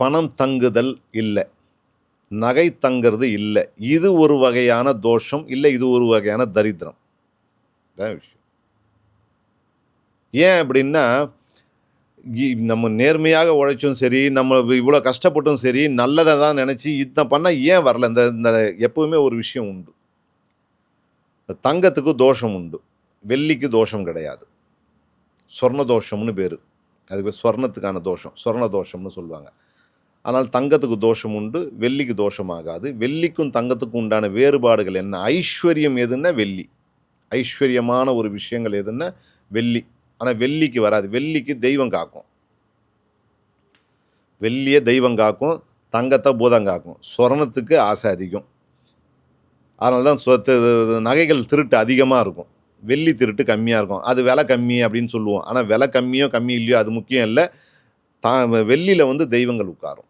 பணம் தங்குதல் இல்லை. நகை தங்கிறது இல்லை. இது ஒரு வகையான தோஷம் இல்லை இது ஒரு வகையான தரித்திரம். விஷயம். ஏன் அப்படின்னா நம்ம நேர்மையாக உழைச்சும் சரி நம்ம இவ்வளோ கஷ்டப்பட்டும் சரி நல்லதை தான் நினச்சி இதை பண்ணால் ஏன் வரல? இந்த இந்த எப்போவுமே ஒரு விஷயம் உண்டு. தங்கத்துக்கு தோஷம் உண்டு. வெள்ளிக்கு தோஷம் கிடையாது. சொர்ண தோஷம்னு பேர். அது பேர் சொர்ணத்துக்கான தோஷம். சொர்ண தோஷம்னு சொல்லுவாங்க. ஆனால் தங்கத்துக்கு தோஷம் உண்டு வெள்ளிக்கு தோஷமாகாது. வெள்ளிக்கும் தங்கத்துக்கும் உண்டான வேறுபாடுகள் என்ன? ஐஸ்வர்யம் எதுன்னா வெள்ளி. ஐஸ்வர்யமான ஒரு விஷயங்கள் எதுன்னா வெள்ளி. ஆனால் வெள்ளிக்கு வராது. வெள்ளிக்கு தெய்வம் காக்கும். வெள்ளியை தெய்வம் காக்கும் தங்கத்தை பூதம் காக்கும். சொரணத்துக்கு ஆசை அதிகம். அதனால தான் நகைகள் திருட்டு அதிகமாக இருக்கும். வெள்ளி திருட்டு கம்மியாக இருக்கும். அது விலை கம்மி அப்படின்னு சொல்லுவோம். ஆனால் விலை கம்மியோ கம்மி இல்லையோ அது முக்கியம் இல்லை. தா வெள்ளியில் வந்து தெய்வங்கள் உட்காரும்.